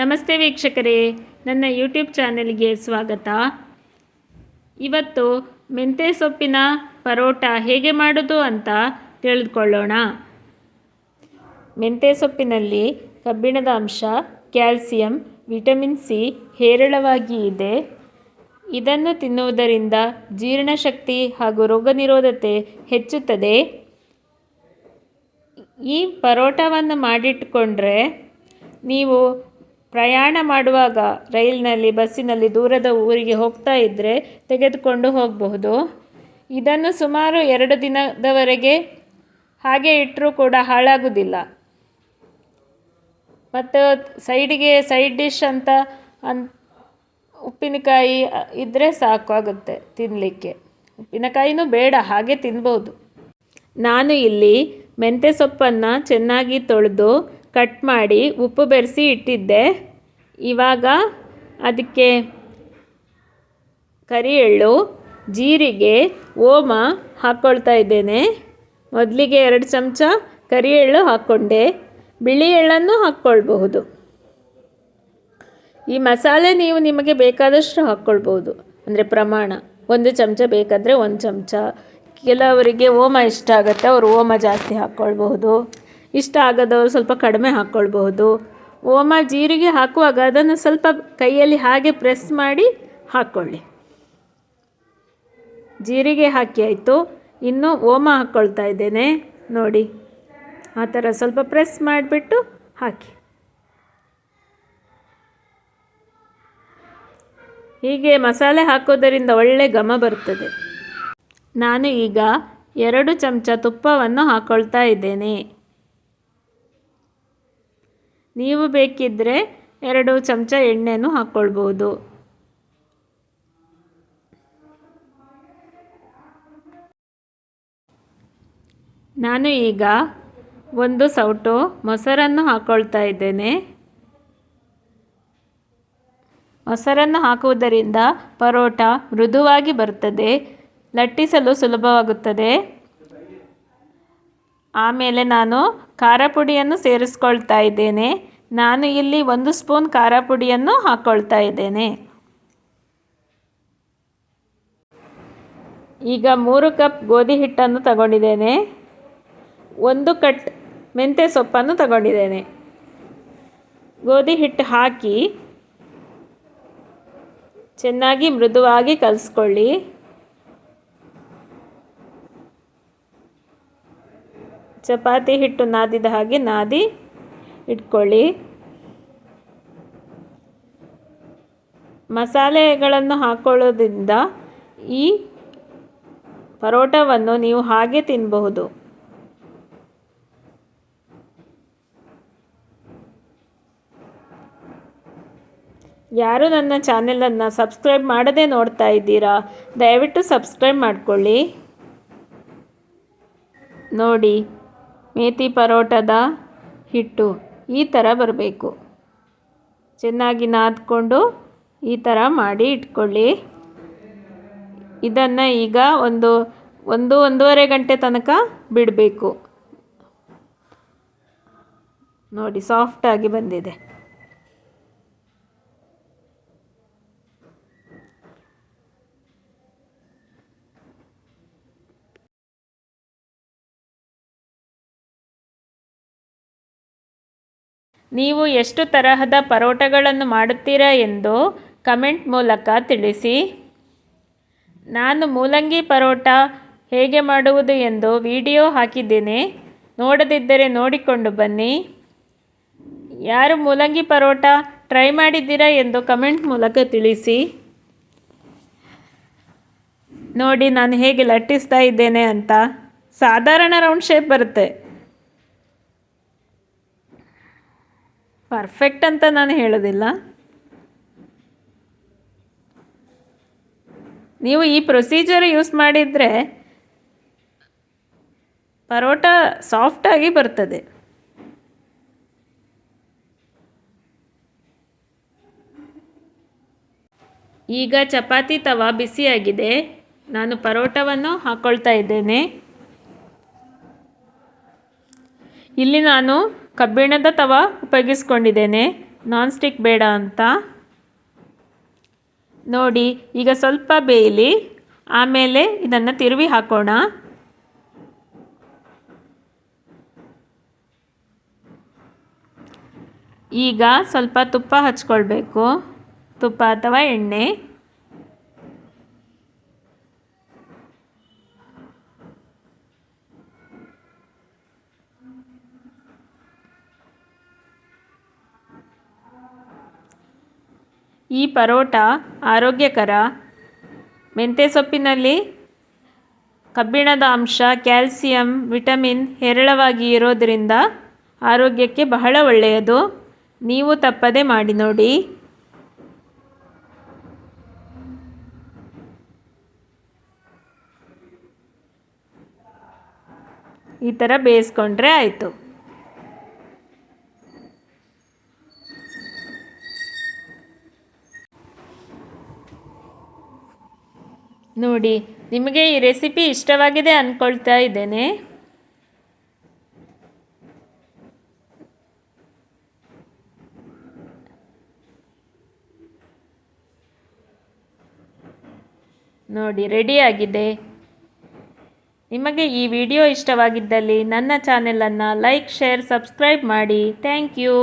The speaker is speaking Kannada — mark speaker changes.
Speaker 1: ನಮಸ್ತೆ ವೀಕ್ಷಕರೇ, ನನ್ನ ಯೂಟ್ಯೂಬ್ ಚಾನೆಲ್ಗೆ ಸ್ವಾಗತ. ಇವತ್ತು ಮೆಂತ್ಯ ಸೊಪ್ಪಿನ ಪರೋಟ ಹೇಗೆ ಮಾಡೋದು ಅಂತ ತಿಳಿದುಕೊಳ್ಳೋಣ ಮೆಂತ್ಯ ಸೊಪ್ಪಿನಲ್ಲಿ ಕಬ್ಬಿಣದ ಅಂಶ, ಕ್ಯಾಲ್ಸಿಯಂ, ವಿಟಮಿನ್ ಸಿ ಹೇರಳವಾಗಿ ಇದೆ. ಇದನ್ನು ತಿನ್ನುವುದರಿಂದ ಜೀರ್ಣಶಕ್ತಿ ಹಾಗೂ ರೋಗನಿರೋಧತೆ ಹೆಚ್ಚುತ್ತದೆ. ಈ ಪರೋಟವನ್ನು ಮಾಡಿಟ್ಕೊಂಡ್ರೆ ನೀವು ಪ್ರಯಾಣ ಮಾಡುವಾಗ ರೈಲಿನಲ್ಲಿ, ಬಸ್ಸಿನಲ್ಲಿ ದೂರದ ಊರಿಗೆ ಹೋಗ್ತಾ ಇದ್ದರೆ ತೆಗೆದುಕೊಂಡು ಹೋಗಬಹುದು. ಇದನ್ನು ಸುಮಾರು ಎರಡು ದಿನದವರೆಗೆ ಹಾಗೆ ಇಟ್ಟರೂ ಕೂಡ ಹಾಳಾಗುವುದಿಲ್ಲ ಮತ್ತು ಸೈಡಿಗೆ ಸೈಡ್ ಡಿಶ್ ಅಂತ ಅನ್, ಉಪ್ಪಿನಕಾಯಿ ಇದ್ದರೆ ಸಾಕಾಗುತ್ತೆ ತಿನ್ನಲಿಕ್ಕೆ ಉಪ್ಪಿನಕಾಯಿನೂ ಬೇಡ, ಹಾಗೆ ತಿನ್ಬೋದು. ನಾನು ಇಲ್ಲಿ ಮೆಂತ್ಯ ಸೊಪ್ಪನ್ನು ಚೆನ್ನಾಗಿ ತೊಳೆದು ಕಟ್ ಮಾಡಿ ಉಪ್ಪು ಬೆರೆಸಿ ಇಟ್ಟಿದ್ದೆ. ಇವಾಗ ಅದಕ್ಕೆ ಕರಿ ಎಳ್ಳು ಜೀರಿಗೆ, ಓಮ ಹಾಕ್ಕೊಳ್ತಾ ಇದ್ದೇನೆ. ಮೊದಲಿಗೆ ಎರಡು ಚಮಚ ಕರಿ ಎಳ್ಳು ಹಾಕ್ಕೊಂಡೆ. ಬಿಳಿ ಎಳ್ಳನ್ನು ಹಾಕ್ಕೊಳ್ಬಹುದು. ಈ ಮಸಾಲೆ ನೀವು ನಿಮಗೆ ಬೇಕಾದಷ್ಟು ಹಾಕ್ಕೊಳ್ಬೋದು ಅಂದರೆ ಪ್ರಮಾಣ. ಒಂದು ಚಮಚ ಬೇಕಾದರೆ ಒಂದು ಚಮಚ. ಕೆಲವರಿಗೆ ಓಮ ಇಷ್ಟ ಆಗುತ್ತೆ, ಅವರು ಓಮ ಜಾಸ್ತಿ ಹಾಕ್ಕೊಳ್ಬಹುದು. ಇಷ್ಟ ಆಗದವರು ಸ್ವಲ್ಪ ಕಡಿಮೆ ಹಾಕ್ಕೊಳ್ಬಹುದು. ಓಮ ಜೀರಿಗೆ ಹಾಕುವಾಗ ಅದನ್ನು ಸ್ವಲ್ಪ ಕೈಯಲ್ಲಿ ಹಾಗೆ ಪ್ರೆಸ್ ಮಾಡಿ ಹಾಕ್ಕೊಳ್ಳಿ. ಜೀರಿಗೆ ಹಾಕಿ ಆಯಿತು. ಇನ್ನು ಓಮ ಹಾಕ್ಕೊಳ್ತಾ ಇದ್ದೇನೆ. ನೋಡಿ, ಆ ಥರ ಸ್ವಲ್ಪ ಪ್ರೆಸ್ ಮಾಡಿಬಿಟ್ಟು ಹಾಕಿ. ಹೀಗೆ ಮಸಾಲೆ ಹಾಕೋದರಿಂದ ಒಳ್ಳೆ ಘಮ ಬರ್ತದೆ. ನಾನು ಈಗ ಎರಡು ಚಮಚ ತುಪ್ಪವನ್ನು ಹಾಕ್ಕೊಳ್ತಾ ಇದ್ದೇನೆ. ನೀವು ಬೇಕಿದ್ದರೆ ಎರಡು ಚಮಚ ಎಣ್ಣೆನೂ ಹಾಕ್ಕೊಳ್ಬೋದು. ನಾನು ಈಗ ಒಂದು ಸೌಟು ಮೊಸರನ್ನು ಹಾಕ್ಕೊಳ್ತಾ ಇದ್ದೇನೆ. ಮೊಸರನ್ನು ಹಾಕುವುದರಿಂದ ಪರೋಟ ಮೃದುವಾಗಿ ಬರ್ತದೆ ಲಟ್ಟಿಸಲು ಸುಲಭವಾಗುತ್ತದೆ. ಆಮೇಲೆ ನಾನು ಖಾರ ಪುಡಿಯನ್ನು ಸೇರಿಸ್ಕೊಳ್ತಾ ಇದ್ದೇನೆ. ನಾನು ಇಲ್ಲಿ ಒಂದು ಸ್ಪೂನ್ ಖಾರ ಪುಡಿಯನ್ನು ಹಾಕ್ಕೊಳ್ತಾ ಇದ್ದೇನೆ. ಈಗ ಮೂರು ಕಪ್ ಗೋಧಿ ಹಿಟ್ಟನ್ನು ತಗೊಂಡಿದ್ದೇನೆ. ಒಂದು ಕಟ್ ಮೆಂತ್ಯ ಸೊಪ್ಪನ್ನು ತಗೊಂಡಿದ್ದೇನೆ. ಗೋಧಿ ಹಿಟ್ಟು ಹಾಕಿ ಚೆನ್ನಾಗಿ ಮೃದುವಾಗಿ ಕಲಿಸ್ಕೊಳ್ಳಿ. ಚಪಾತಿ ಹಿಟ್ಟು ನಾದಿದ ಹಾಗೆ ನಾದಿ ಇಟ್ಕೊಳ್ಳಿ. ಮಸಾಲೆಗಳನ್ನು ಹಾಕೊಳ್ಳೋದ್ರಿಂದ ಈ ಪರೋಟವನ್ನು ನೀವು ಹಾಗೆ ತಿನ್ನಬಹುದು ಯಾರು ನನ್ನ ಚಾನೆಲನ್ನು ಸಬ್ಸ್ಕ್ರೈಬ್ ಮಾಡದೇ ನೋಡ್ತಾ ಇದ್ದೀರಾ, ದಯವಿಟ್ಟು ಸಬ್ಸ್ಕ್ರೈಬ್ ಮಾಡಿಕೊಳ್ಳಿ. ನೋಡಿ. ಮೇಥಿ ಪರೋಟದ ಹಿಟ್ಟು. ಈ ಥರ ಬರಬೇಕು. ಚೆನ್ನಾಗಿ ನಾದ್ಕೊಂಡು ಈ ಥರ ಮಾಡಿ ಇಟ್ಕೊಳ್ಳಿ. ಇದನ್ನು ಈಗ ಒಂದು ಒಂದು, ಒಂದೂವರೆ ಗಂಟೆ ತನಕ ಬಿಡಬೇಕು. ನೋಡಿ ಸಾಫ್ಟಾಗಿ ಬಂದಿದೆ. ನೀವು ಎಷ್ಟು ತರಹದ ಪರೋಟಗಳನ್ನು ಮಾಡುತ್ತೀರಾ ಎಂದು ಕಮೆಂಟ್ ಮೂಲಕ ತಿಳಿಸಿ. ನಾನು ಮೂಲಂಗಿ ಪರೋಟ ಹೇಗೆ ಮಾಡುವುದು ಎಂದು ವಿಡಿಯೋ ಹಾಕಿದ್ದೇನೆ. ನೋಡದಿದ್ದರೆ ನೋಡಿಕೊಂಡು ಬನ್ನಿ. ಯಾರು ಮೂಲಂಗಿ ಪರೋಟ ಟ್ರೈ ಮಾಡಿದ್ದೀರಾ ಎಂದು ಕಮೆಂಟ್ ಮೂಲಕ ತಿಳಿಸಿ. ನೋಡಿ ನಾನು ಹೇಗೆ ಲಟ್ಟಿಸ್ತಾ ಇದ್ದೇನೆ ಅಂತ. ಸಾಧಾರಣ ರೌಂಡ್ ಶೇಪ್ ಬರುತ್ತೆ. ಪರ್ಫೆಕ್ಟ್ ಅಂತ ನಾನು ಹೇಳೋದಿಲ್ಲ. ನೀವು ಈ ಪ್ರೊಸೀಜರ್ ಯೂಸ್ ಮಾಡಿದರೆ ಪರೋಟ ಸಾಫ್ಟಾಗಿ ಬರ್ತದೆ. ಈಗ ಚಪಾತಿ ತವ ಬಿಸಿಯಾಗಿದೆ. ನಾನು ಪರೋಟವನ್ನು ಹಾಕ್ಕೊಳ್ತಾ ಇದ್ದೇನೆ. ಇಲ್ಲಿ ನಾನು ಕಬ್ಬಿಣದ ತವ ಉಪಯೋಗಿಸ್ಕೊಂಡಿದ್ದೇನೆ. ನಾನ್ ಸ್ಟಿಕ್ ಬೇಡ ಅಂತ. ನೋಡಿ, ಈಗ ಸ್ವಲ್ಪ ಬೇಯಲಿ. ಆಮೇಲೆ ಇದನ್ನು ತಿರುವಿ ಹಾಕೋಣ. ಈಗ ಸ್ವಲ್ಪ ತುಪ್ಪ ಹಚ್ಕೊಳ್ಬೇಕು. ತುಪ್ಪ ಅಥವಾ ಎಣ್ಣೆ. ಈ ಪರೋಟ ಆರೋಗ್ಯಕರ. ಮೆಂತ್ಯ ಸೊಪ್ಪಿನಲ್ಲಿ ಕಬ್ಬಿಣದ ಅಂಶ, ಕ್ಯಾಲ್ಸಿಯಂ, ವಿಟಮಿನ್ ಹೇರಳವಾಗಿ ಇರೋದರಿಂದ ಆರೋಗ್ಯಕ್ಕೆ ಬಹಳ ಒಳ್ಳೆಯದು. ನೀವು ತಪ್ಪದೆ ಮಾಡಿ ನೋಡಿ. ಈ ಥರ ಬೇಯಿಸ್ಕೊಂಡ್ರೆ ಆಯಿತು. ನೋಡಿ, ನಿಮಗೆ ಈ ರೆಸಿಪಿ ಇಷ್ಟವಾಗಿದೆ ಅಂದ್ಕೊಳ್ತಾ ಇದ್ದೇನೆ. ನೋಡಿ ರೆಡಿಯಾಗಿದೆ ನಿಮಗೆ ಈ ವಿಡಿಯೋ ಇಷ್ಟವಾಗಿದ್ದಲ್ಲಿ ನನ್ನ ಚಾನೆಲನ್ನು ಲೈಕ್ ಶೇರ್ ಸಬ್ಸ್ಕ್ರೈಬ್ ಮಾಡಿ. Thank you